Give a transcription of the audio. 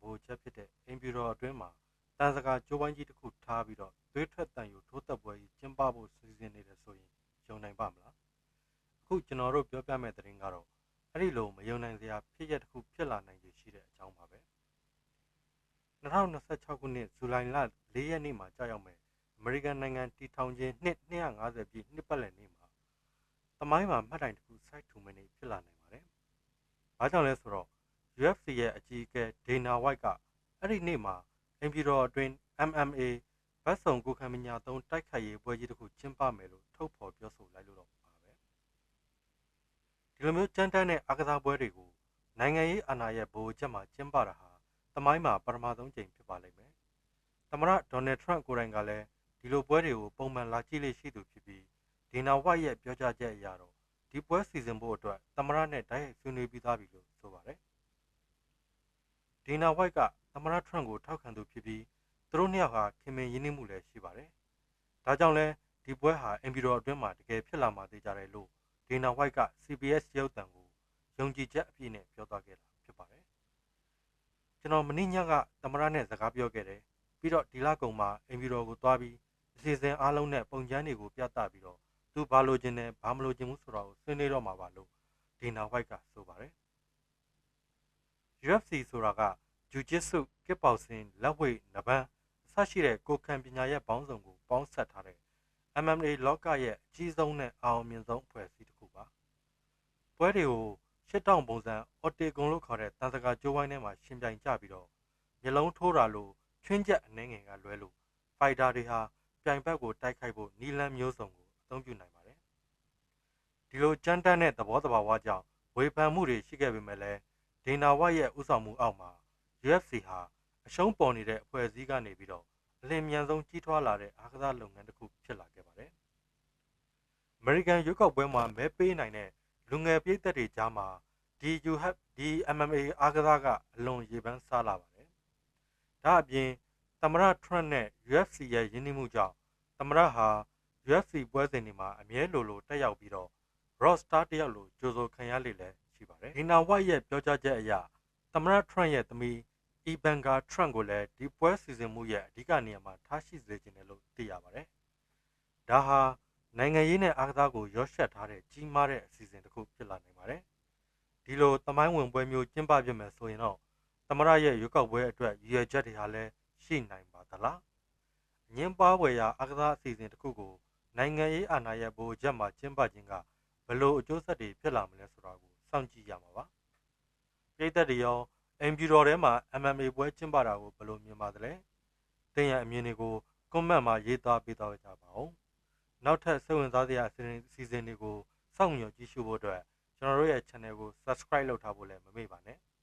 ဗိုလ်ချက်ဖြစ်တဲ့အင်ဖြူတော်အတွင်းမှာတန်စကာကျိုးပိုင်းကြီးတစ်ခုထားပြီးတော့သွေးထွက်တန်ယူထိုးသက်ပွဲကြီးကျင်းပဖို့စီစဉ်နေတယ်ဆိုရင်ယုံနိုင်ပါမလားအခုကျွန်တော်တို့ပြောပြမယ့်သတင်းကတော့အဲ့ဒီလိုမယုံနိုင်စရာဖြစ်ရက်တစ်ခုဖြစ်လာနိုင်ခြေရှိတဲ့အကြောင်းပါပဲ2026ခုနှစ်ဇူလိုင်လ4ရက်နေ့မှာကြာရောက်မယ်အမေရိကန်နိုင်ငံတီထောင်ခြင်းနှစ်250ပြည့်နှစ်ပတ်လည်နေ့မှာသမိုင်းမှာမှတ်တိုင်တစ်ခုစိုက်ထူမနေဖြစ်လာနိုင်ပါတယ်။ဘာကြောင့်လဲဆိုတော့ UFC ရဲ့အကြီးအကဲဒေနာဝိုက်ကအဲ့ဒီနေ့မှာအင်ပြည်တော်အတွင်း MMA ဘတ်စုံကိုခံမညာသုံးတိုက်ခိုက်ရေးပွဲကြီးတစ်ခုကျင်းပမယ်လို့ထုတ်ဖော်ပြောဆိုလိုက်လို့တော့ပါပဲဒီလိုမျိုးကြမ်းတမ်းတဲ့အာကစားပွဲတွေကိုနိုင်ငံရေးအာဏာရဲ့ဗဟိုချက်မှာကျင်းပတာဟာသမိုင်းမှာပထမဆုံးကြိမ်ဖြစ်ပါလိမ့်မယ်သမရဒေါ်နယ်ထရန့်ကိုယ်တိုင်ကလည်းဒီလိုပွဲတွေကိုပုံမှန်လာကြည့်လေရှိသူဖြစ်ပြီးဒေနာဝိုက်ရဲ့ပြောကြားချက်အရတော့ဒီပွဲစီစဉ်ဖို့အတွက်သမရနဲ့တိုက်ရိုက်ဆွေးနွေးပြီးသားပြီလို့ဆိုပါတယ် ဒေနာဝိုက်ကသမရထရန့်ကိုထောက်ခံသူဖြစ်ပြီးသူတို့နှစ်ယောက်ဟာခင်မင်ရင်းနှီးမှုလည်းရှိပါတယ်။ဒါကြောင့်လဲဒီပွဲဟာအင်ပီတော်အတွင်းမှာတကယ်ဖြစ်လာမှသိကြတယ်လို့ဒေနာဝိုက်က CBS ရုပ်သံကိုယုံကြည်ချက်အပြည့်နဲ့ပြောသွားခဲ့တာဖြစ်ပါတယ်။ကျွန်တော်မင်းညကသမရနဲ့စကားပြောခဲ့တယ်။ပြီးတော့ဒီလကုံမှာအင်ပီတော်ကိုသွားပြီးအစီအစဉ်အားလုံးနဲ့ပုံချမ်းတွေကိုပြသပြီးတော့သူဘာလိုချင်တယ်ဘာမလိုချင်ဘူးဆိုတာကိုဆွေးနွေးတော့မှာပါလို့ဒေနာဝိုက်ကဆိုပါတယ်။ UFC ဆိုတာကဂျူဂျစ်ဆုကစ်ပေါစင်လက်ဝိတ်နပန်းအစရှိတဲ့ကိုခံပညာရဲ့ပေါင်းစုံကိုပေါင်းဆက်ထားတဲ့ MMA လောကရဲ့အကြီးဆုံးနဲ့အောင်မြင်ဆုံးအဖွဲ့အစည်းတစ်ခုပါပွဲတွေကိုရှစ်တောင်ပုံစံအော်တီဂွန်လို့ခေါ်တဲ့တန်စကာကျိုးဝိုင်းထဲမှာရှင်ပြိုင်ကြပြီးတော့မျိုးလုံးထိုးတာလို့ချွင်းချက်အနေငယ်ကလွဲလို့ဖိုက်တာတွေဟာပြိုင်ဘက်ကိုတိုက်ခိုက်ဖို့နီလန်းမျိုးစုံကိုအသုံးပြုနိုင်ပါတယ်ဒီလိုကြမ်းတမ်းတဲ့သဘောတဘာဝကြောင့်ဝေဖန်မှုတွေရှိခဲ့ပေမဲ့လည်း ဒေနာဝတ်ရဲ့ဥဆောင်မှုအောက်မှာ UFC ဟာအရှုံးပေါ်နေတဲ့အဖွဲ့အစည်းကနေပြီးတော့အလင်းမြန်ဆုံးကြီးထွားလာတဲ့အားကစားလုပ်ငန်းတစ်ခုဖြစ်လာခဲ့ပါတယ်။ American ရွေးကောက်ပွဲမှာမဲပေးနိုင်တဲ့လူငယ်ပြည်သက်တွေကြားမှာဒီ UHF ဒီ MMA အားကစားကအလွန်ရေပန်းစားလာပါတယ်။ဒါအပြင်သမရ Trump နဲ့ UFC ရဲ့ယင်းနှိမှုကြောင့်သမရဟာ UFC ပွဲစဉ်တွေမှာအမြဲလိုလိုတက်ရောက်ပြီးတော့ Raw Star တယောက်လိုကြိုဆိုခံရလေလ ည်းရှိပါတယ်။ Dana White ရဲ့ပြောကြားချက်အရသမရ Trump ရဲ့သမီးအီဘန်ဂါထရန့်ကိုလည်းဒီပွဲစီစဉ်မှုရဲ့အဓိကနေရာမှာထားရှိစေခြင်းတယ်လို့သိရပါတယ်။ဒါဟာနိုင်ငံရေးနဲ့အားကစားကိုရော့ရှက်ထားတဲ့ကြီးမားတဲ့အစီအစဉ်တစ်ခုဖြစ်လာနိုင်ပါတယ်။ဒီလိုသမိုင်းဝင်ပွဲမျိုးကျင်းပပြမယ်ဆိုရင်တော့သမရရဲ့ရွေးကောက်ပွဲအတွက်ရည်ရွယ်ချက်တွေဟာလည်းရှိနိုင်ပါသလား။အငင်းပါဝယ်ရာအားကစားအစီအစဉ်တစ်ခုကိုနိုင်ငံရေးအာဏာရဲ့ဗိုလ်ချက်မှာကျင်းပခြင်းကဘလို့အကျိုးဆက်တွေဖြစ်လာမလဲဆိုတာကိုစောင့်ကြည့်ရမှာပါ။ပြည်သ က်တွေရောအိမ်ဖြူတော်ထဲမှာ MMA ပွဲကျင်းပတာကိုဘယ်လိုမြင်ပါသလဲ။တင်ရအမြင်တွေကို comment မှာရေးသားပေးတော့ကြပါဦး။နောက်ထပ်စိတ်ဝင်စားစရာအစီအစဉ်တွေကိုစောင့်မျှော်ကြည့်ရှုဖို့အတွက်ကျွန်တော်တို့ရဲ့ channel ကို subscribe လုပ်ထားဖို့လည်းမမေ့ပါနဲ့။